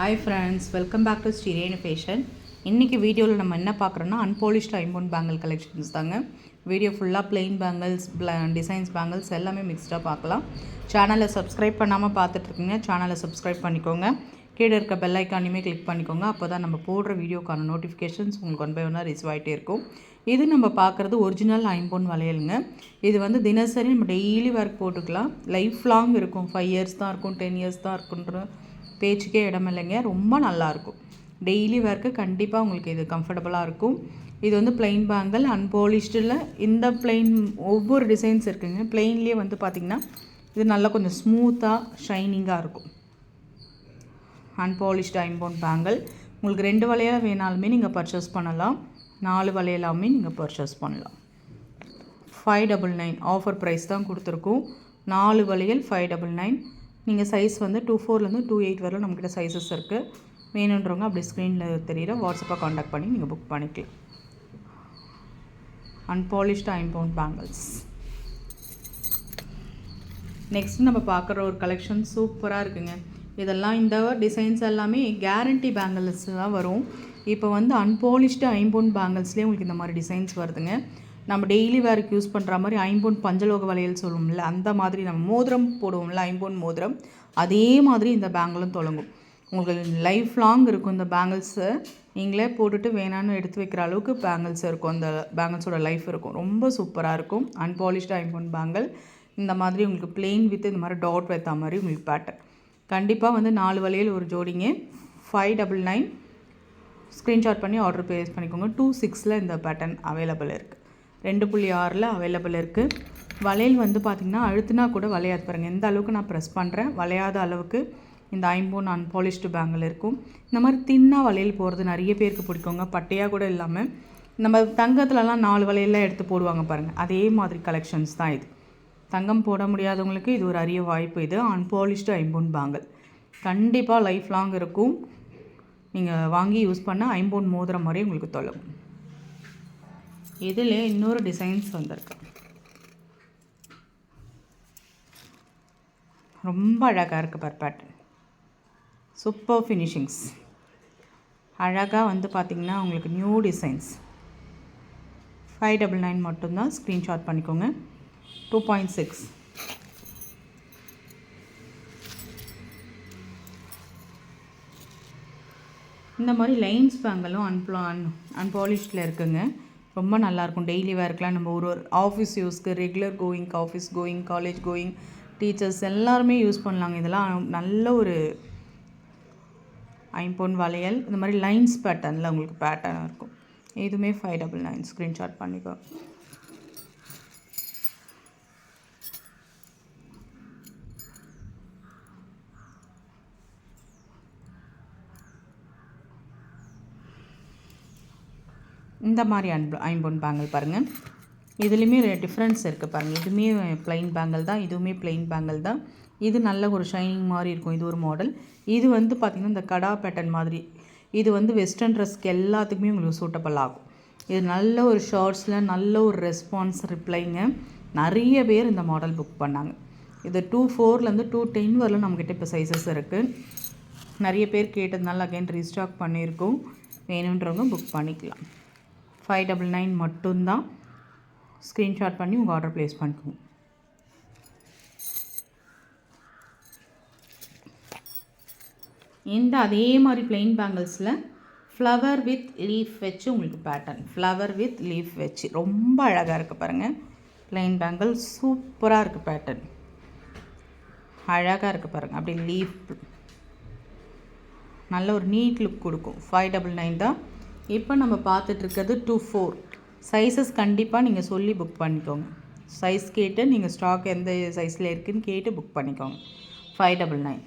Hi friends welcome back to Srirenu fashion இன்றைக்கி வீடியோவில் நம்ம என்ன பார்க்குறோன்னா அன்போலிஷ்ட் ஐம்பொன் பேங்கிள் கலெக்ஷன்ஸ் தாங்க. வீடியோ ஃபுல்லாக பிளெயின் பேங்கிள்ஸ் டிசைன்ஸ் பேங்கிள்ஸ் எல்லாமே மிக்ஸ்டாக பார்க்கலாம். சேனலை சப்ஸ்கிரைப் பண்ணாமல் பார்த்துட்ருக்கீங்க சேனலை சப்ஸ்கிரைப் பண்ணிக்கோங்க. கீழே இருக்க பெல் ஐக்கானையுமே கிளிக் பண்ணிக்கோங்க. அப்போ தான் நம்ம போடுற வீடியோக்கான நோட்டிஃபிகேஷன்ஸ் உங்களுக்கு ஒன் பை ஒன்னாக ரிசீவ் ஆகிட்டே இருக்கும். இது நம்ம பார்க்குறது ஒரிஜினல் ஐம்பொன் வளையலுங்க. இது வந்து தினசரி நம்ம டெய்லி ஒர்க் போட்டுக்கலாம். லைஃப் லாங் இருக்கும். ஃபைவ் இயர்ஸ் தான் இருக்கும் டென் இயர்ஸ் தான் இருக்குன்ற பேச்சுக்கே இடம் இல்லைங்க. ரொம்ப நல்லாயிருக்கும் டெய்லி ஒர்க்கு கண்டிப்பாக உங்களுக்கு இது கம்ஃபர்டபுளாக இருக்கும். இது வந்து பிளெயின் பேங்கிள் அன்பாலிஷ்டில் இந்த பிளெயின் ஒவ்வொரு டிசைன்ஸ் இருக்குங்க. பிளெயின்லேயே வந்து பார்த்திங்கன்னா இது நல்லா கொஞ்சம் ஸ்மூத்தாக ஷைனிங்காக இருக்கும். அன்பாலிஷ்டு ஐம்போன் பேங்கிள் உங்களுக்கு ரெண்டு வளையல் வேணாலுமே நீங்கள் பர்ச்சேஸ் பண்ணலாம். நாலு வளையலாமே நீங்கள் பர்ச்சேஸ் பண்ணலாம். Five double nine offer price தான் கொடுத்துருக்கோம். நாலு வளையல் ஃபைவ் டபுள் நைன் நீங்கள் சைஸ் வந்து டூ ஃபோர்லேருந்து டூ எயிட் வரலும் நம்மக்கிட்ட சைஸஸ் இருக்குது வேணுன்றவங்க அப்படி ஸ்க்ரீனில் தெரியிற வாட்ஸ்அப்பாக காண்டாக்ட் பண்ணி நீங்கள் புக் பண்ணிக்கலாம். அன்பாலிஷ்டு ஐம்பவுண்ட் பேங்கிள்ஸ் நெக்ஸ்ட் நம்ம பார்க்குற ஒரு கலெக்ஷன் சூப்பராக இருக்குங்க. இதெல்லாம் இந்த டிசைன்ஸ் எல்லாமே கேரண்டி பேங்கிள்ஸ் தான் வரும். இப்போ வந்து அன்பாலிஷ்டு ஐம்பவுண்ட் பேங்கிள்ஸ்லேயே உங்களுக்கு இந்த மாதிரி டிசைன்ஸ் வருதுங்க. நம்ம டெய்லி வேருக்கு யூஸ் பண்ணுற மாதிரி ஐம்பொன் பஞ்சலோக வளையல் சொல்லுவோம்ல அந்த மாதிரி நம்ம மோதிரம் போடுவோம்ல ஐம்பொன் மோதிரம் அதே மாதிரி இந்த பேங்கிளும் தொடங்கும். உங்களுக்கு லைஃப் லாங் இருக்கும் இந்த பேங்கிள்ஸு நீங்களே போட்டுட்டு வேணான்னு எடுத்து வைக்கிற அளவுக்கு பேங்கிள்ஸ் இருக்கும். அந்த பேங்கிள்ஸோட லைஃப் இருக்கும். ரொம்ப சூப்பராக இருக்கும். அன்பாலிஷ்டு ஐம்பொன் பேங்கிள் இந்த மாதிரி உங்களுக்கு பிளெயின் வித் இந்த மாதிரி டாட் வைத்த மாதிரி உங்களுக்கு பேட்டர்ன் கண்டிப்பாக வந்து நாலு வளையல் ஒரு ஜோடிங்க. ஃபைவ் டபுள் நைன் ஸ்க்ரீன்ஷாட் பண்ணி ஆர்டர் ப்ளேஸ் பண்ணிக்கோங்க. டூ சிக்ஸில் இந்த பேட்டர்ன் அவைலபிள் இருக்குது ரெண்டு புள்ளி ஆறில் அவைலபிள் இருக்குது வளையல் வந்து பார்த்திங்கன்னா அழுத்துனா கூட வளையாது பாருங்கள் எந்த அளவுக்கு நான் ப்ரெஸ் பண்ணுறேன் வளையாத அளவுக்கு இந்த ஐம்போன் அன்பாலிஷ்டு பேங்கில் இருக்கும். இந்த மாதிரி தின்னாக வளையல் போகிறது நிறைய பேருக்கு பிடிக்குங்க. பட்டையாக கூட இல்லாமல் நம்ம தங்கத்துலலாம் நாலு வளையல்லாம் எடுத்து போடுவாங்க பாருங்கள் அதே மாதிரி கலெக்ஷன்ஸ் தான் இது. தங்கம் போட முடியாதவங்களுக்கு இது ஒரு அரிய வாய்ப்பு இது. அன்பாலிஷ்டு ஐம்போன் பேங்கிள் கண்டிப்பாக லைஃப் லாங் இருக்கும். நீங்கள் வாங்கி யூஸ் பண்ண ஐம்போன் மோதிரம் மாதிரி உங்களுக்கு தொலைவும் இதில் இன்னொரு டிசைன்ஸ் வந்திருக்கு. ரொம்ப அழகாக இருக்குது பர் பேட்டர்ன் சூப்பர் ஃபினிஷிங்ஸ் அழகாக வந்து பார்த்திங்கன்னா உங்களுக்கு new designs five double nine மட்டும்தான் ஸ்க்ரீன்ஷாட் பண்ணிக்கோங்க. டூ பாயிண்ட் சிக்ஸ் இந்த மாதிரி லைன்ஸ் பேங்கலும் அன்பா அன் அன்பாலிஷ்டில் இருக்குங்க. ரொம்ப நல்லாயிருக்கும். டெய்லி வேர்க்கெலாம் நம்ம ஒரு ஒரு ஆஃபீஸ் யூஸ்க்கு regular going office going college going teachers எல்லாருமே யூஸ் பண்ணலாங்க. இதெல்லாம் நல்ல ஒரு ஐம்பொன் வளையல். இந்த மாதிரி லைன்ஸ் பேட்டர்னில் உங்களுக்கு பேட்டர்ன் இருக்கும். இதுவுமே ஃபைவ் டபுள் நைன் ஸ்க்ரீன்ஷாட் பண்ணிக்கோ. இந்த மாதிரி அன்பு ஐம்பொன் பேங்கிள் பாருங்கள் இதுலேயுமே டிஃப்ரென்ஸ் இருக்குது பாருங்கள் இதுவுமே ப்ளைன் பேங்கிள் தான் இதுவுமே ப்ளைன் பேங்கிள் தான். இது நல்ல ஒரு ஷைனிங் மாதிரி இருக்கும். இது ஒரு மாடல் இது வந்து பார்த்திங்கன்னா இந்த கடா பேட்டர்ன் மாதிரி. இது வந்து வெஸ்டர்ன் ட்ரெஸ்க்கு எல்லாத்துக்குமே உங்களுக்கு சூட்டபிள் ஆகும். இது நல்ல ஒரு ஷார்ட்ஸில் நல்ல ஒரு ரெஸ்பான்ஸ் ரிப்ளைங்க நிறைய பேர் இந்த மாடல் புக் பண்ணாங்க. இது டூ ஃபோர்லேருந்து டூ டென் வரலும் நம்மக்கிட்ட இப்போ சைஸஸ் இருக்குது நிறைய பேர் கேட்டதுனால அகைன் ரீஸ்டாக் பண்ணியிருக்கோம். வேணுன்றவங்க புக் பண்ணிக்கலாம். ஃபைவ் டபுள் நைன் மட்டும்தான் ஸ்க்ரீன்ஷாட் பண்ணி உங்கள் ஆர்டர் ப்ளேஸ் பண்ணிக்கோங்க. இந்த அதே மாதிரி பிளெயின் பேங்கிள்ஸில் ஃப்ளவர் வித் லீஃப் வச்சு உங்களுக்கு பேட்டர்ன் ஃப்ளவர் வித் லீஃப் வச்சு. ரொம்ப அழகாக இருக்குது பாருங்கள் பிளெயின் பேங்கிள் சூப்பராக இருக்குது பேட்டர்ன் அழகாக இருக்குது பாருங்கள் அப்படி லீஃப் நல்ல ஒரு நீட் லுக் கொடுக்கும். ஃபைவ் டபுள் நைன் தான் இப்போ நம்ம பார்த்துட்ருக்கிறது டூ ஃபோர் சைஸஸ் கண்டிப்பாக நீங்கள் சொல்லி புக் பண்ணிக்கோங்க. சைஸ் கேட்டு நீங்கள் ஸ்டாக் எந்த சைஸில் இருக்குதுன்னு கேட்டு புக் பண்ணிக்கோங்க. ஃபைவ் டபுள் நைன்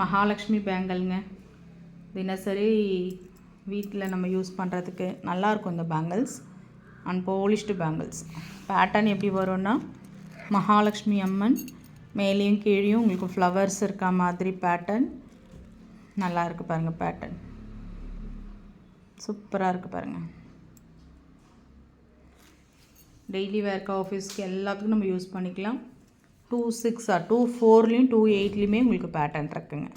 மகாலட்சுமி பேங்கல்ங்க தினசரி வீட்டில் நம்ம யூஸ் பண்ணுறதுக்கு நல்லாயிருக்கும் இந்த bangles and polished bangles pattern எப்படி வரும்னா மகாலட்சுமி அம்மன் மேலேயும் கீழேயும் உங்களுக்கு ஃப்ளவர்ஸ் இருக்க மாதிரி பேட்டர்ன் நல்லா இருக்குது பாருங்கள் பேட்டர்ன் சூப்பராக இருக்குது பாருங்கள் டெய்லி வேர்க்கு ஆஃபீஸ்க்கு எல்லாத்துக்கும் நம்ம யூஸ் பண்ணிக்கலாம். டூ சிக்ஸா டூ ஃபோர்லேயும் டூ எயிட்லேயுமே உங்களுக்கு பேட்டர்ன் இருக்குங்க.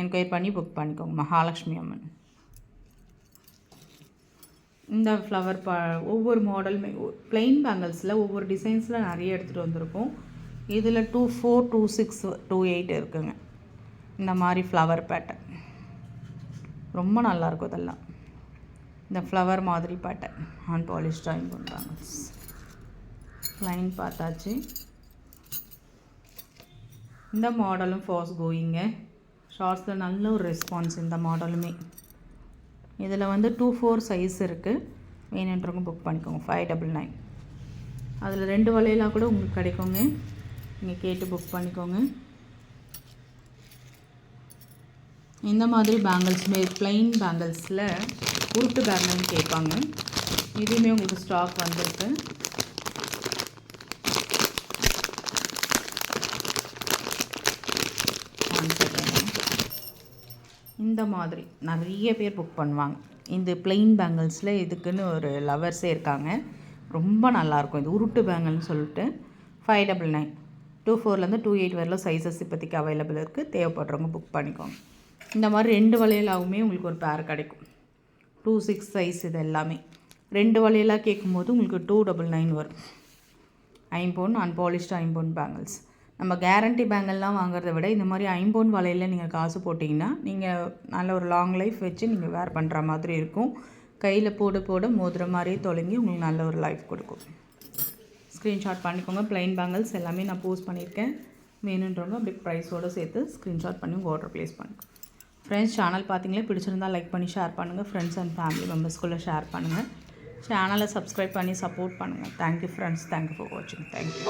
என்கொயரி பண்ணி புக் பண்ணிக்கோங்க மகாலட்சுமி அம்மன். இந்த ஃப்ளவர் பா ஒவ்வொரு மாடலுமே பிளெயின் பேங்கிள்ஸில் ஒவ்வொரு டிசைன்ஸில் நிறைய எடுத்துகிட்டு வந்திருக்கோம். இதில் two four two six two eight இருக்குங்க. இந்த மாதிரி ஃப்ளவர் பேட்டர்ன் ரொம்ப நல்லாயிருக்கும் இதெல்லாம். இந்த ஃப்ளவர் மாதிரி பேட்டர்ன் அன்பாலிஷ் ட்ராயிங் பண்ணுறாங்க லைன் பார்த்தாச்சு. இந்த மாடலும் ஃபாஸ்ட் கோயிங்க ஷார்ட்ஸில் நல்ல ஒரு ரெஸ்பான்ஸ் இந்த மாடலுமே இதில் வந்து டூ ஃபோர் சைஸ் இருக்குது வேணுன்றவங்க புக் பண்ணிக்கோங்க. ஃபைவ் டபுள் நைன் அதில் ரெண்டு வலையெல்லாம் கூட உங்களுக்கு கிடைக்குங்க. நீங்கள் கேட்டு புக் பண்ணிக்கோங்க. இந்த மாதிரி பேங்கிள்ஸுமே ப்ளைன் பேங்கிள்ஸில் உருட்டு பேங்கிள்னு கேட்பாங்க. இதுவுமே உங்களுக்கு ஸ்டாக் வந்திருக்கு. இந்த மாதிரி நிறைய பேர் புக் பண்ணுவாங்க. இந்த பிளெயின் பேங்கிள்ஸில் இதுக்குன்னு ஒரு லவர்ஸே இருக்காங்க. ரொம்ப நல்லாயிருக்கும். இது உருட்டு பேங்கிள்னு சொல்லிட்டு ஃபைவ் டபுள் நைன் டூ ஃபோர்லேருந்து டூ எயிட் வரலாம் சைஸஸ் இப்போதைக்கு அவைலபிள் இருக்குது தேவைப்படுறவங்க புக் பண்ணிக்கோங்க. இந்த மாதிரி ரெண்டு வளையலாகவுமே உங்களுக்கு ஒரு பேர் கிடைக்கும். டூ சிக்ஸ் சைஸ் இது எல்லாமே. ரெண்டு வளையலாக கேட்கும்போது உங்களுக்கு டூ டபுள் நைன் வரும். ஐம்பொன் அன்பாலிஷ்டு ஐம்பொன் பேங்கிள்ஸ் நம்ம கேரண்டி பேங்கிள்லாம் வாங்குறத விட இந்த மாதிரி ஐம்பொன் வலையில் நீங்கள் காசு போட்டிங்கன்னா நீங்கள் நல்ல ஒரு லாங் லைஃப் வச்சு நீங்கள் வேர் பண்ணுற மாதிரி இருக்கும். கையில் போட போட மோதுற மாதிரியே தொலைங்கி உங்களுக்கு நல்ல ஒரு லைஃப் கொடுக்கும். ஸ்க்ரீன்ஷாட் பண்ணிக்கோங்க. ப்ளைன் பேங்கிள்ஸ் எல்லாமே நான் போஸ்ட் பண்ணியிருக்கேன். வேணுன்றவங்க அப்படி ப்ரைஸோடு சேர்த்து ஸ்க்ரீன்ஷாட் பண்ணி உங்கள் ஆர்டர் ப்ளேஸ் பண்ணிக்கோங்க. ஃப்ரெண்ட்ஸ் சேனல் பார்த்தீங்களே பிடிச்சிருந்தா லைக் பண்ணி ஷேர் பண்ணுங்கள் ஃப்ரெண்ட்ஸ் அண்ட் ஃபேமிலி மெம்பர்ஸ்குள்ளே ஷேர் பண்ணுங்கள் சேனலை சப்ஸ்கிரைப் பண்ணி சப்போர்ட் பண்ணுங்கள் thank you friends thank you for வாட்சிங் தேங்க்யூ